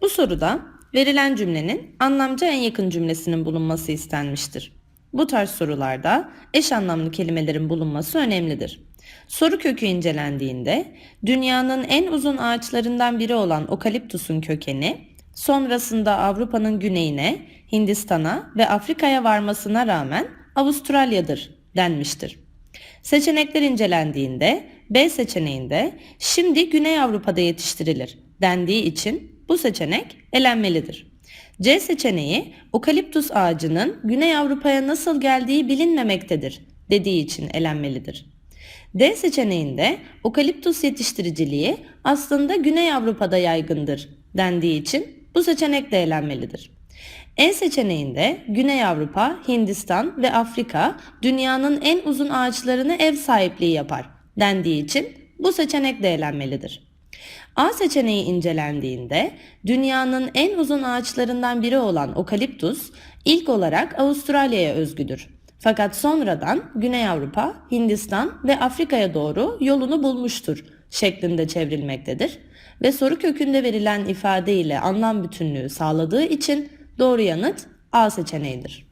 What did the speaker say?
Bu soruda verilen cümlenin anlamca en yakın cümlesinin bulunması istenmiştir. Bu tarz sorularda eş anlamlı kelimelerin bulunması önemlidir. Soru kökü incelendiğinde dünyanın en uzun ağaçlarından biri olan okaliptusun kökeni sonrasında Avrupa'nın güneyine, Hindistan'a ve Afrika'ya varmasına rağmen Avustralya'dır denmiştir. Seçenekler incelendiğinde B seçeneğinde şimdi Güney Avrupa'da yetiştirilir dendiği için bu seçenek elenmelidir. C seçeneği okaliptus ağacının Güney Avrupa'ya nasıl geldiği bilinmemektedir dediği için elenmelidir. D seçeneğinde okaliptus yetiştiriciliği aslında Güney Avrupa'da yaygındır dendiği için bu seçenek de elenmelidir. E seçeneğinde Güney Avrupa, Hindistan ve Afrika dünyanın en uzun ağaçlarını ev sahipliği yapar dendiği için bu seçenek de elenmelidir. A seçeneği incelendiğinde dünyanın en uzun ağaçlarından biri olan okaliptus ilk olarak Avustralya'ya özgüdür. Fakat sonradan Güney Avrupa, Hindistan ve Afrika'ya doğru yolunu bulmuştur şeklinde çevrilmektedir ve soru kökünde verilen ifade ile anlam bütünlüğü sağladığı için doğru yanıt A seçeneğidir.